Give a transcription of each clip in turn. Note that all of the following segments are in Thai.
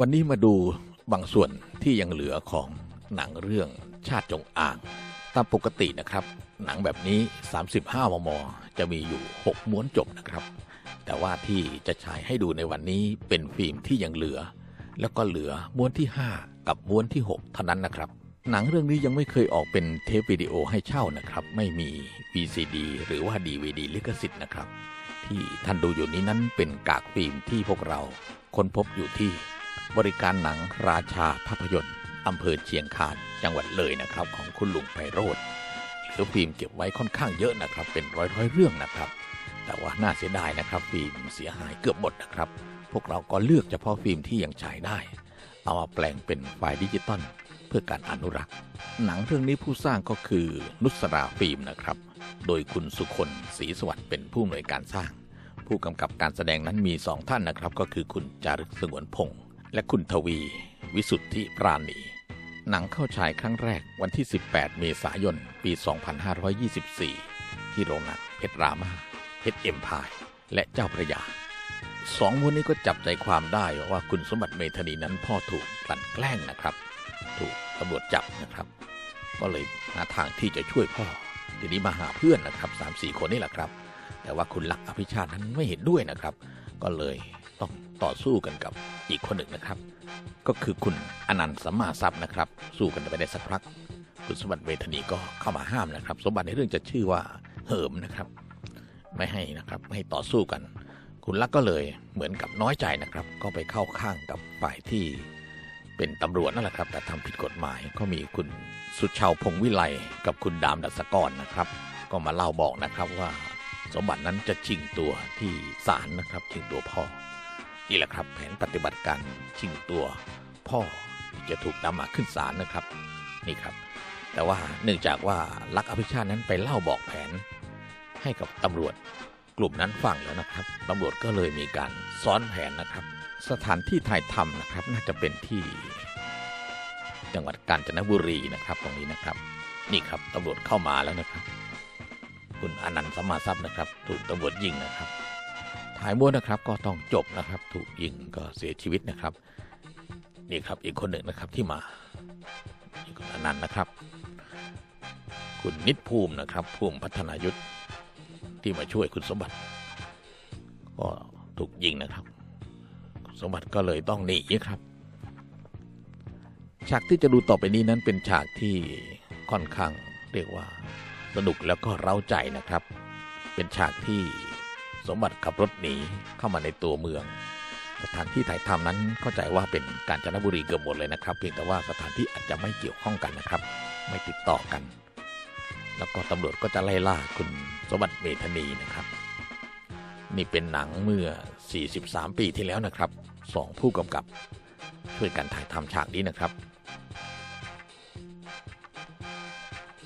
วันนี้มาดูบางส่วนที่ยังเหลือของหนังเรื่องชาติจงอาง ตามปกตินะครับ หนังแบบนี้ 35 มม จะมีอยู่ 6 ม้วนจบนะครับ แต่ว่าที่จะฉายให้ดูในวันนี้เป็นฟิล์มที่ยังเหลือ แล้วก็เหลือม้วนที่ 5 กับม้วนที่ 6 เท่านั้นนะครับ หนังเรื่องนี้ยังไม่เคยออกเป็นเทปวิดีโอให้เช่านะครับ ไม่มี VCD หรือว่า DVD ลิขสิทธิ์นะครับ ที่ท่านดูอยู่นี้นั้นเป็นกากฟิล์มที่พวกเราค้นพบอยู่ที่ บริการหนังราชาภาพยนตร์อำเภอเชียงคานจังหวัดเลยนะครับ ของคุณลุงไพโรธหลือฟิล์มเก็บไว้ค่อนข้างเยอะนะครับ เป็นร้อยร้อยๆเรื่องนะครับ แต่ว่าน่าเสียดายนะครับ ฟิล์มเสียหายเกือบหมดนะครับ พวกเราก็เลือกเฉพาะฟิล์มที่ยังฉายได้ เอามาแปลงเป็นไฟล์ดิจิตอลเพื่อการอนุรักษ์ หนังเรื่องนี้ผู้สร้างก็คือนุสราฟิล์มนะครับ โดยคุณสุคนศรีสวัสดิ์เป็นผู้อำนวยการสร้าง ผู้กำกับการแสดงนั้นมีสองท่านนะครับ ก็คือคุณจารึกสงวนพงษ์ และคุณทวี วิสุทธิปราณี หนังเข้าฉายครั้งแรกวันที่ 18 เมษายน ปี 2524 ที่โรงหนังเพชรรามาเพชรเอ็มพาย และเจ้าพระยาสองม้วนนี้ก็จับใจความได้ว่าคุณสมบัติเมธนีนั้นพ่อถูกกลั่นแกล้งนะครับ ถูกตำรวจจับนะครับ ก็เลยหาทางที่จะช่วยพ่อ ทีนี้มาหาเพื่อนนะครับสามสี่คนนี่แหละครับ แต่ว่าคุณลักษณ์อภิชาตินั้นไม่เห็นด้วยนะครับ ก็เลย ต่อสู้กันกับอีกคนหนึ่งนะครับ ก็คือคุณอนันต์สัมมาทรัพย์นะครับ สู้กันไปได้สักพัก คุณสมบัติเวทนีก็เข้ามาห้ามนะครับ สมบัติในเรื่องจะชื่อว่าเหิมนะครับ ไม่ให้นะครับไม่ให้ต่อสู้กัน คุณลักษณ์ก็เลยเหมือนกับน้อยใจนะครับ ก็ไปเข้าข้างกับฝ่ายที่เป็นตำรวจนั่นแหละครับ แต่ทำผิดกฎหมายก็มีคุณสุชาวพงวิไลกับคุณดามดัสกรนะครับ ก็มาเล่าบอกนะครับว่าสมบัตินั้นจะชิงตัวที่ศาลนะครับชิงตัวพ่อ นี่แหละครับแผนปฏิบัติการชิงตัวพ่อจะถูกนำมาขึ้นศาลนะครับนี่ครับ แต่ว่าเนื่องจากว่าลักอภิชาตินั้นไปเล่าบอกแผน ให้กับตำรวจกลุ่มนั้นฟังแล้วนะครับตำรวจก็เลยมีการซ้อนแผนนะครับ สถานที่ถ่ายทำนะครับ น่าจะเป็นที่จังหวัดกาญจนบุรีนะครับ ตรงนี้นะครับ นี่ครับตำรวจเข้ามาแล้วนะครับ คุณอนันต์สมมาทรัพย์นะครับ ถูกตำรวจยิงนะครับ ถ่ายม้วนนะครับก็ต้องจบนะครับ ถูกยิงก็เสียชีวิตนะครับ นี่ครับอีกคนหนึ่งนะครับที่มานี่คุณอนันต์นะครับ คุณนิดภูมินะครับ ภูมิพัฒนายุทธที่มาช่วยคุณสมบัติ ก็ถูกยิงนะครับ สมบัติก็เลยต้องหนีครับ ฉากที่จะดูต่อไปนี้นั้นเป็นฉากที่ค่อนข้างเรียกว่าสนุกแล้วก็เร้าใจนะครับ เป็นฉากที่ สมบัติขับรถหนีเข้ามาในตัวเมือง สถานที่ถ่ายทำนั้นเข้าใจว่าเป็นกาญจนบุรีเกือบหมดเลยนะครับ เพียงแต่ว่าสถานที่อาจจะไม่เกี่ยวข้องกันนะครับ ไม่ติดต่อกัน แล้วก็ตำรวจก็จะไล่ล่าคุณสมบัติเมธนีนะครับ นี่เป็นหนังเมื่อ 43 ปีที่แล้วนะครับสองผู้กำกับช่วยกันถ่ายทำฉากนี้นะครับ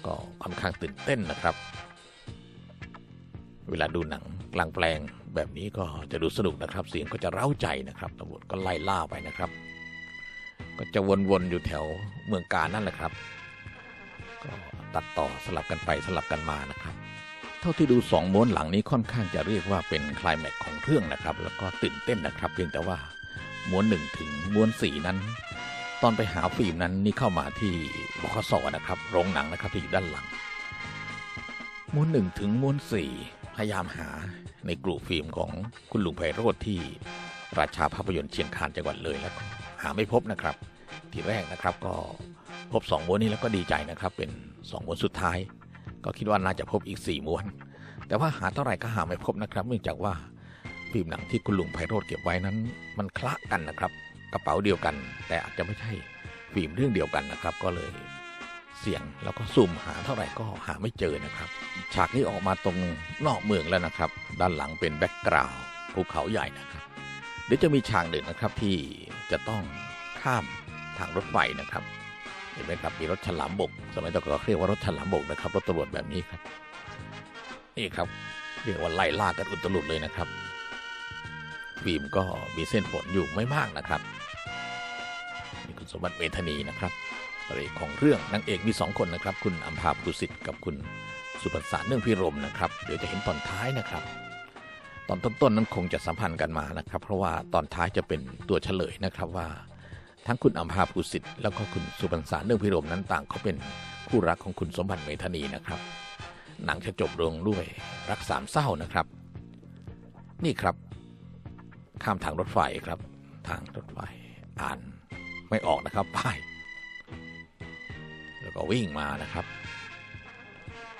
ก็ค่อนข้างตื่นเต้นนะครับ เวลาดูหนัง กลางแปลงแบบนี้ก็จะดูสนุกนะครับ เสียงก็จะเร้าใจนะครับตำรวจก็ไล่ล่าไปนะครับ ก็จะวนๆอยู่แถวเมืองการนั่นแหละครับ ก็ตัดต่อสลับกันไปสลับกันมานะครับ เท่าที่ดูสองม้วนหลังนี้ค่อนข้างจะเรียกว่าเป็นคลายแม็กของเรื่องนะครับ แล้วก็ตื่นเต้นนะครับเพียงแต่ว่าม้วนหนึ่งถึงม้วนสี่นั้น ตอนไปหาฟิล์มนั้นนี่เข้ามาที่บคสนะครับ โรงหนังนะครับที่อยู่ด้านหลัง ม้วนหนึ่งถึงม้วนสี่ พยายามหาในกลุ่มฟิล์มของคุณลุงไพโรธที่ราชาภาพยนตร์เชียงคานจังหวัดเลยแล้วหาไม่พบนะครับ ทีแรกนะครับก็พบสองม้วนนี้แล้วก็ดีใจนะครับ เป็นสองม้วนสุดท้าย ก็คิดว่าน่าจะพบอีกสี่ม้วน แต่ว่าหาเท่าไหร่ก็หาไม่พบนะครับ เนื่องจากว่าฟิล์มหนังที่คุณลุงไพโรธเก็บไว้นั้น มันคละกันนะครับ กระเป๋าเดียวกัน แต่อาจจะไม่ใช่ฟิล์มเรื่องเดียวกันนะครับ ก็เลย เสียง แล้วก็ซุ่มหาเท่าไหร่ก็หาไม่เจอนะครับ ฉากนี้ออกมาตรงนอกเมืองแล้วนะครับ ด้านหลังเป็นแบ็กกราวด์ภูเขาใหญ่นะครับ เดี๋ยวจะมีฉากหนึ่งนะครับที่จะต้องข้ามทางรถไฟนะครับ เห็นไหมครับมีรถฉลามบก สมัยตะก่อนเรียกว่ารถฉลามบกนะครับรถตำรวจแบบนี้ครับนี่ครับเรียกว่าไล่ล่ากันอุตลุดเลยนะครับฟิล์มก็มีเส้นผลอยู่ไม่มากนะครับนี่คุณสมบัติเมธานีนะครับ พระเอกของเรื่องนางเอกมีสองคนนะครับ คุณอัมพาภูสิทธิ์กับคุณสุภสาเนื่องพิรมนะครับ เดี๋ยวจะเห็นตอนท้ายนะครับ ตอนต้นๆนั้นคงจะสัมพันธ์กันมานะครับ เพราะว่าตอนท้ายจะเป็นตัวเฉลยนะครับว่า ทั้งคุณอัมพาภูสิทธิ์แล้วก็คุณสุพรรณสาเนื่องพิรมนั้นต่างเขาเป็นคู่รักของคุณสมบัติเมธานีนะครับหนังจะจบลงด้วยรักสามเศร้านะครับ นี่ครับ ข้ามทางรถไฟครับ ทางรถไฟอ่านไม่ออกนะครับป้าย วิ่งมานะครับ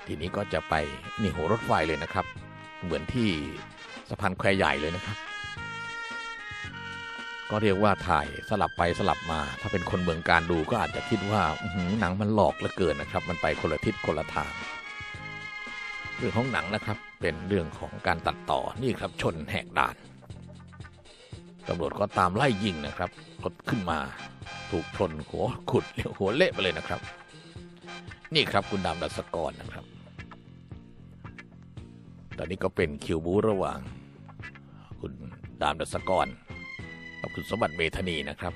ทีนี้ก็จะไปนี่หัวรถไฟเลยนะครับ เหมือนที่สะพานแควใหญ่เลยนะครับ ก็เรียกว่าถ่ายสลับไปสลับมา ถ้าเป็นคนเมืองการดูก็อาจจะคิดว่าหืหนังมันหลอกเหลือเกินนะครับ มันไปคนละทิศคนละทางเรื่องของหนังนะครับเป็นเรื่องของการตัดต่อนี่ครับชนแหกด่านตำรวจก็ตามไล่ยิงนะครับรถขึ้นมา ถูกชนหัวขุดหัวเละไปเลยนะครับ นี่ครับคุณดำดัสกรนะครับ ตอนนี้ก็เป็นคิวบูระหว่าง คุณดามดัสกรกับคุณสมบัติเมธานีนะครับ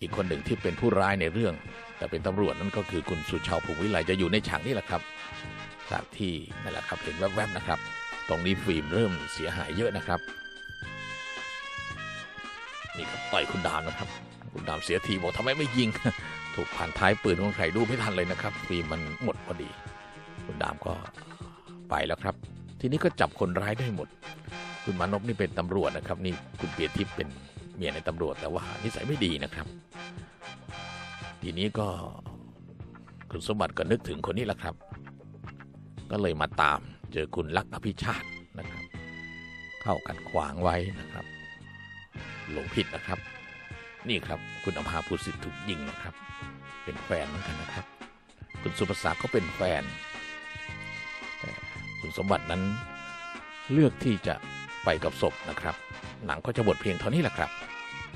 อีกคนหนึ่งที่เป็นผู้ร้ายในเรื่อง แต่เป็นตำรวจนั่นก็คือคุณสุชาวภูมิวิไลจะอยู่ในฉากนี้แหละครับฉากที่นั่นแหละครับเห็นแวบๆนะครับ ตรงนี้ฟิล์มเริ่มเสียหายเยอะนะครับนี่ครับต่อยคุณดามนะครับ คุณดามเสียทีบอกทำไมไม่ยิง ถูกผ่านท้ายปืนของใครดูไม่ทันเลยนะครับฟิล์มมันหมดพอดี คุณดามก็ไปแล้วครับ ทีนี้ก็จับคนร้ายได้หมด คุณมานพนี่เป็นตำรวจนะครับ นี่คุณเปียทิพย์เป็นเมียในตำรวจแต่ว่านิสัยไม่ดีนะครับ ทีนี้ก็คุณสมบัติก็นึกถึงคนนี้แหละครับ ก็เลยมาตามเจอคุณลักษณ์อภิชาตินะครับ เข้ากันขวางไว้นะครับ หลงผิดนะครับ นี่ครับคุณอภาภูสิทธิ์ถูกยิงนะครับ เป็นแฟนเหมือนกันนะครับ คุณสุภาษาก็เป็นแฟนแต่คุณสมบัตินั้นเลือกที่จะไปกับศพนะครับ หนังก็จะบทเพียงเท่านี้แหละครับ